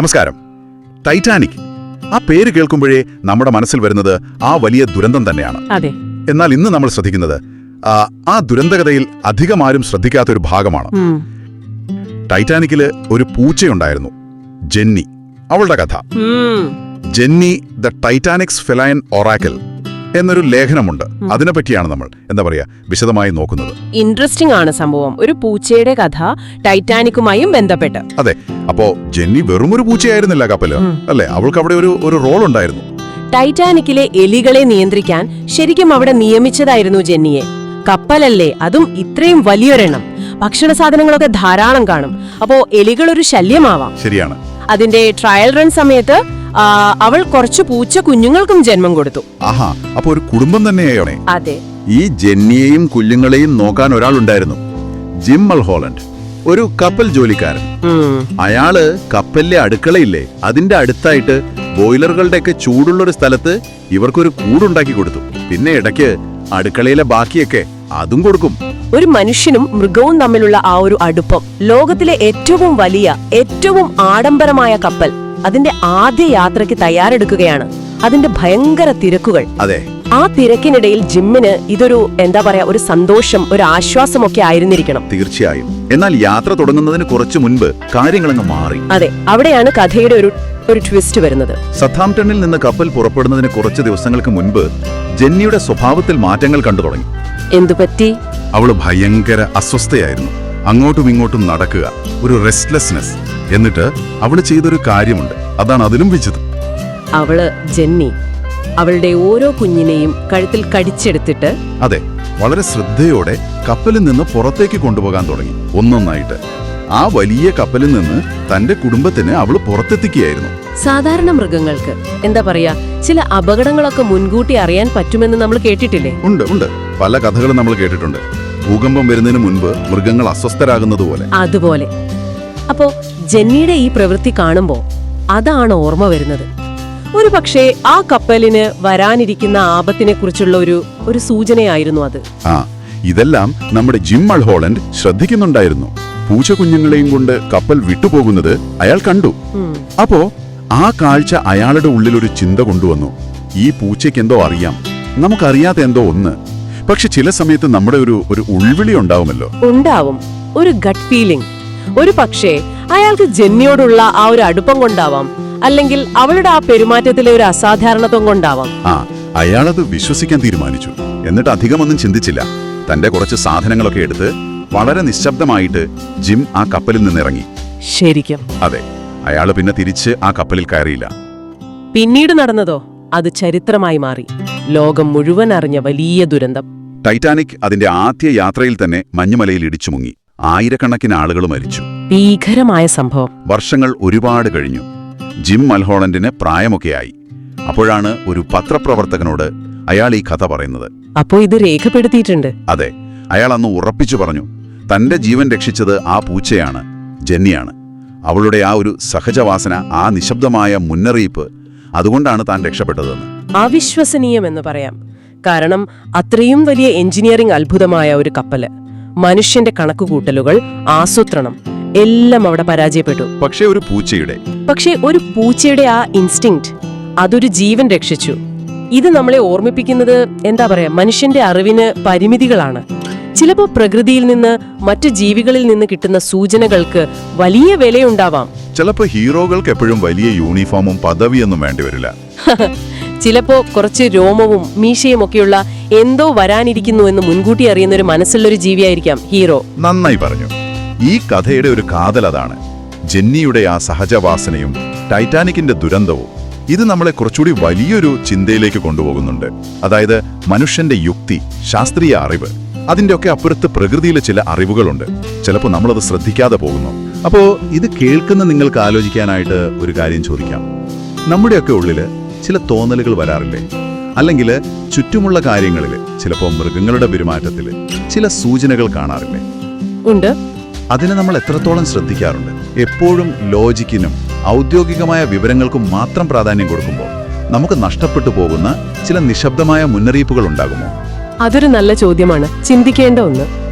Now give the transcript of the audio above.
നമസ്കാരം. ടൈറ്റാനിക് ആ പേര് കേൾക്കുമ്പോഴേ നമ്മുടെ മനസ്സിൽ വരുന്നത് ആ വലിയ ദുരന്തം തന്നെയാണ്. എന്നാൽ ഇന്ന് നമ്മൾ ശ്രദ്ധിക്കുന്നത് ആ, ദുരന്തകഥയിൽ അധികം ആരും ശ്രദ്ധിക്കാത്ത ഒരു ഭാഗമാണ്. ടൈറ്റാനിക്കിൽ ഒരു പൂച്ചയുണ്ടായിരുന്നു ജെന്നി. അവളുടെ കഥ. Jenny the Titanic's feline oracle എന്നൊരു ലേഖനമുണ്ട്. അതിനെ പറ്റിയാണ് നമ്മൾ എന്താ പറയാ വിശദമായി നോക്കുന്നത്. ഇൻട്രസ്റ്റിംഗ് ആണ് സംഭവം. ഒരു പൂച്ചയുടെ കഥ ടൈറ്റാനിക്കുമായും ബന്ധപ്പെട്ട്. അതെ. അപ്പോ ജെന്നി വെറുമൊരു പൂച്ചയായിരുന്നില്ല കപ്പൽ. അല്ലെ? അവൾക്ക് അവിടെ ഒരു ഒരു റോൾ ഉണ്ടായിരുന്നു. ടൈറ്റാനിക്കിലെ എലികളെ നിയന്ത്രിക്കാൻ ശരിക്കും അവിടെ നിയമിച്ചതായിരുന്നു ജെന്നിയെ. കപ്പലല്ലേ? അതും ഇത്രയും വലിയൊരെണ്ണം. ഭക്ഷണ സാധനങ്ങളൊക്കെ ധാരാളം കാണും. അപ്പോ എലികൾ ഒരു ശല്യമാവാം. ശരിയാണ്. അതിന്റെ ട്രയൽ റൺ സമയത്ത് അവൾ കുറച്ച് പൂച്ച കുഞ്ഞുങ്ങൾക്കും ജന്മം കൊടുത്തു. ആഹാ അപ്പൊ ഒരു കുടുംബം തന്നെയാണേ അതെ. ഈ ജെന്നിയെയും കുഞ്ഞുങ്ങളെയും നോക്കാൻ ഒരാളുണ്ടായിരുന്നു. Jim Mulholland. ഒരു കപ്പൽ ജോലിക്കാരൻ. അയാൾ കപ്പലിലെ അടുക്കളയില്ലേ അതിന്റെ അടുത്തായിട്ട് ബോയിലറുകളുടെയൊക്കെ ചൂടുള്ളൊരു സ്ഥലത്ത് ഇവർക്കൊരു കൂടുണ്ടാക്കി കൊടുത്തു. പിന്നെ ഇടയ്ക്ക് അടുക്കളയിലെ ബാക്കിയൊക്കെ അതും കൊടുക്കും. ഒരു മനുഷ്യനും മൃഗവും തമ്മിലുള്ള ആ ഒരു അടുപ്പം ലോകത്തിലെ ഏറ്റവും വലിയ ഏറ്റവും ആഡംബരമായ കപ്പൽ. അതിന്റെ ആദ്യ യാത്രയ്ക്ക് തയ്യാറെടുക്കുകയാണ്. അതിന്റെ ഭയങ്കര തിരക്കുകൾ. അതെ. ആ തിരക്കിനിടയിൽ ജിമ്മിന് ഇതൊരു എന്താ പറയാ ഒരു സന്തോഷം ഒരു ആശ്വാസം ഒക്കെ ആയിരുന്നിരിക്കണം. തീർച്ചയായും. എന്നാൽ യാത്ര തുടങ്ങുന്നതിന് കുറച്ച് മുൻപ് കാര്യങ്ങളങ്ങ് മാറി. അതെ അവിടെയാണ് കഥയുടെ ഒരു ഒരു ട്വിസ്റ്റ് വരുന്നത്. സഥാംപ്ടണിൽ നിന്ന് കപ്പൽ പുറപ്പെടുന്നതിന് കുറച്ച് ദിവസങ്ങൾക്ക് മുൻപ് ജെന്നിയുടെ സ്വഭാവത്തിൽ മാറ്റങ്ങൾ കണ്ടു തുടങ്ങി. എന്തുപറ്റി? അവൾ ഭയങ്കര അസ്വസ്ഥയായിരുന്നു. അങ്ങോട്ടും ഇങ്ങോട്ടും നടക്കുക ഒരു റെസ്റ്റ്ലെസ്നെസ് എന്നിട്ട് അവൾ ചെയ്തൊരു കാര്യമുണ്ട്. അതാണ് അതിലും വിചിത്രം. അവൾ ജെന്നി. അവളുടെ ഓരോ കുഞ്ഞിനെയും കഴുത്തിൽ കടിച്ചെടുത്തിട്ട് അതെ വളരെ ശ്രദ്ധയോടെ കപ്പലിൽ നിന്ന് പുറത്തേക്ക് കൊണ്ടുപോകാൻ തുടങ്ങി. ഒന്നൊന്നായിട്ട്. ആ വലിയ കപ്പലിൽ നിന്ന് തന്റെ കുടുംബത്തിന് അവൾ പുറത്തെത്തിക്കുകയായിരുന്നു. സാധാരണ മൃഗങ്ങൾക്ക് എന്താ പറയാ ചില അപകടങ്ങളൊക്കെ മുൻകൂട്ടി അറിയാൻ പറ്റുമെന്ന് നമ്മൾ കേട്ടിട്ടില്ലേ? ഉണ്ട് ഉണ്ട്. പല കഥകളും നമ്മൾ കേട്ടിട്ടുണ്ട്. ഭൂകമ്പം വരുന്നതിന് മുൻപ് മൃഗങ്ങൾ അസ്വസ്ഥരാകുന്നത് പോലെ അതുപോലെ. അപ്പോ ജെന്നിയുടെ ഈ പ്രവൃത്തി കാണുമ്പോ അതാണ് ഓർമ്മ വരുന്നത്. ഒരു പക്ഷേ ആ കപ്പലിന് വരാനിരിക്കുന്ന ആപത്തിനെ കുറിച്ചുള്ള ഒരു ഒരു സൂചനയായിരുന്നു അത്. ആ ഇതെല്ലാം നമ്മുടെ ജിം ഹോളൻഡ് ശ്രദ്ധിക്കുന്നുണ്ടായിരുന്നു. പൂച്ച കുഞ്ഞുങ്ങളെയും കൊണ്ട് കപ്പൽ വിട്ടുപോകുന്നത് അയാൾ കണ്ടു. അപ്പോ ആ കാഴ്ച അയാളുടെ ഉള്ളിൽ ഒരു ചിന്ത കൊണ്ടുവന്നു. ഈ പൂച്ചയ്ക്ക് എന്തോ അറിയാം. നമുക്കറിയാത്ത എന്തോ ഒന്ന്. പക്ഷെ ചില സമയത്ത് നമ്മുടെ ഒരു ഒരു ഉൾവിളി ഉണ്ടാവുമല്ലോ. ഉണ്ടാവും. ഒരു ഗട്ട് ഫീലിംഗ്. ഒരു പക്ഷേ അയാൾക്ക് ജെന്നിയോടുള്ള ആ ഒരു അടുപ്പം കൊണ്ടാവാം. അല്ലെങ്കിൽ അവളുടെ ആ പെരുമാറ്റത്തിലെ ഒരു അസാധാരണത്വം കൊണ്ടാവാം. ആ അയാളത് വിശ്വസിക്കാൻ തീരുമാനിച്ചു. എന്നിട്ട് അധികമൊന്നും ചിന്തിച്ചില്ല. തന്റെ കുറച്ച് സാധനങ്ങളൊക്കെ എടുത്ത് വളരെ നിശബ്ദമായിട്ട് ജിം ആ കപ്പലിൽ നിന്നിറങ്ങി. ശരിക്കും. അതെ അയാൾ പിന്നെ തിരിച്ച് ആ കപ്പലിൽ കയറിയില്ല. പിന്നീട് നടന്നതോ? അത് ചരിത്രമായി മാറി. ലോകം മുഴുവൻ അറിഞ്ഞ വലിയ ദുരന്തം. ടൈറ്റാനിക് അതിന്റെ ആദ്യ യാത്രയിൽ തന്നെ മഞ്ഞുമലയിൽ ഇടിച്ചു മുങ്ങി ആയിരക്കണക്കിന് ആളുകൾ മരിച്ചു. ഭീകരമായ സംഭവം. വർഷങ്ങൾ ഒരുപാട് കഴിഞ്ഞു. ജിം മൽഹോളൻഡിന് പ്രായമൊക്കെയായി. അപ്പോഴാണ് ഒരു പത്രപ്രവർത്തകനോട് അയാൾ ഈ കഥ പറയുന്നത്. അപ്പോ ഇത് രേഖപ്പെടുത്തിയിട്ടുണ്ട്? അതെ. അയാൾ അന്ന് ഉറപ്പിച്ചു പറഞ്ഞു തന്റെ ജീവൻ രക്ഷിച്ചത് ആ പൂച്ചയാണ് ജെന്നിയാണ്. അവളുടെ ആ ഒരു സഹജവാസന ആ നിശബ്ദമായ മുന്നറിയിപ്പ് അതുകൊണ്ടാണ് താൻ രക്ഷപ്പെട്ടതെന്ന്. അവിശ്വസനീയമെന്ന് പറയാം. കാരണം അത്രയും വലിയ എഞ്ചിനീയറിംഗ് അത്ഭുതമായ ഒരു കപ്പൽ മനുഷ്യന്റെ കണക്കുകൂട്ടലുകൾ ആസൂത്രണം എല്ലാം അവിടെ പരാജയപ്പെട്ടു. പക്ഷേ ഒരു പൂച്ചയുടെ. പക്ഷേ ഒരു പൂച്ചയുടെ ആ ഇൻസ്റ്റിങ്ക്റ്റ് അതൊരു ജീവൻ രക്ഷിച്ചു. ഇത് നമ്മളെ ഓർമ്മിപ്പിക്കുന്നത് എന്താ പറയാ മനുഷ്യന്റെ അറിവിന് പരിമിതികളാണ്. ചിലപ്പോൾ പ്രകൃതിയിൽ നിന്ന് മറ്റു ജീവികളിൽ നിന്ന് കിട്ടുന്ന സൂചനകൾക്ക് വലിയ വിലയുണ്ടാവാം. ചിലപ്പോൾ ഹീറോകൾക്ക് എപ്പോഴും വലിയ യൂണിഫോമും പദവിയൊന്നും വേണ്ടിവരില്ല ചിലപ്പോ കുറച്ച് രോമവും മീശയും ഒക്കെയുള്ള എന്തോ വരാനിരിക്കുന്നു എന്ന് മുൻകൂട്ടി അറിയുന്ന ഒരു മനസ്സുള്ളൊരു ജീവിയായിരിക്കാം ഹീറോ. നന്നായി പറഞ്ഞു. ഈ കഥയുടെ ഒരു കാതൽ അതാണ്. ജെന്നിയുടെ ആ സഹജവാസനയും ടൈറ്റാനിക്കിന്റെ ദുരന്തവും ഇത് നമ്മളെ കുറച്ചുകൂടി വലിയൊരു ചിന്തയിലേക്ക് കൊണ്ടുപോകുന്നുണ്ട്. അതായത് മനുഷ്യന്റെ യുക്തി ശാസ്ത്രീയ അറിവ് അതിന്റെയൊക്കെ അപ്പുറത്ത് പ്രകൃതിയിലെ ചില അറിവുകളുണ്ട്. ചിലപ്പോൾ നമ്മളത് ശ്രദ്ധിക്കാതെ പോകുന്നു. അപ്പോൾ ഇത് കേൾക്കുന്ന നിങ്ങൾക്ക് ആലോചിക്കാനായിട്ട് ഒരു കാര്യം ചോദിക്കാം. നമ്മുടെയൊക്കെ ഉള്ളിൽ ചില തോന്നലുകൾ വരാറില്ലേ? അല്ലെങ്കിൽ ചുറ്റുമുള്ള കാര്യങ്ങളിൽ ചിലപ്പോൾ മൃഗങ്ങളുടെ പെരുമാറ്റത്തിൽ ചില സൂചനകൾ കാണാറില്ലേ? ഉണ്ട്. അതിനെ നമ്മൾ എത്രത്തോളം ശ്രദ്ധിക്കാറുണ്ട്? എപ്പോഴും ലോജിക്കിനും ഔദ്യോഗികമായ വിവരങ്ങൾക്കും മാത്രം പ്രാധാന്യം കൊടുക്കുമ്പോൾ നമുക്ക് നഷ്ടപ്പെട്ടു പോകുന്ന ചില നിശബ്ദമായ മുന്നറിയിപ്പുകൾ ഉണ്ടാകുമോ? അതൊരു നല്ല ചോദ്യമാണ്. ചിന്തിക്കേണ്ട ഒന്ന്.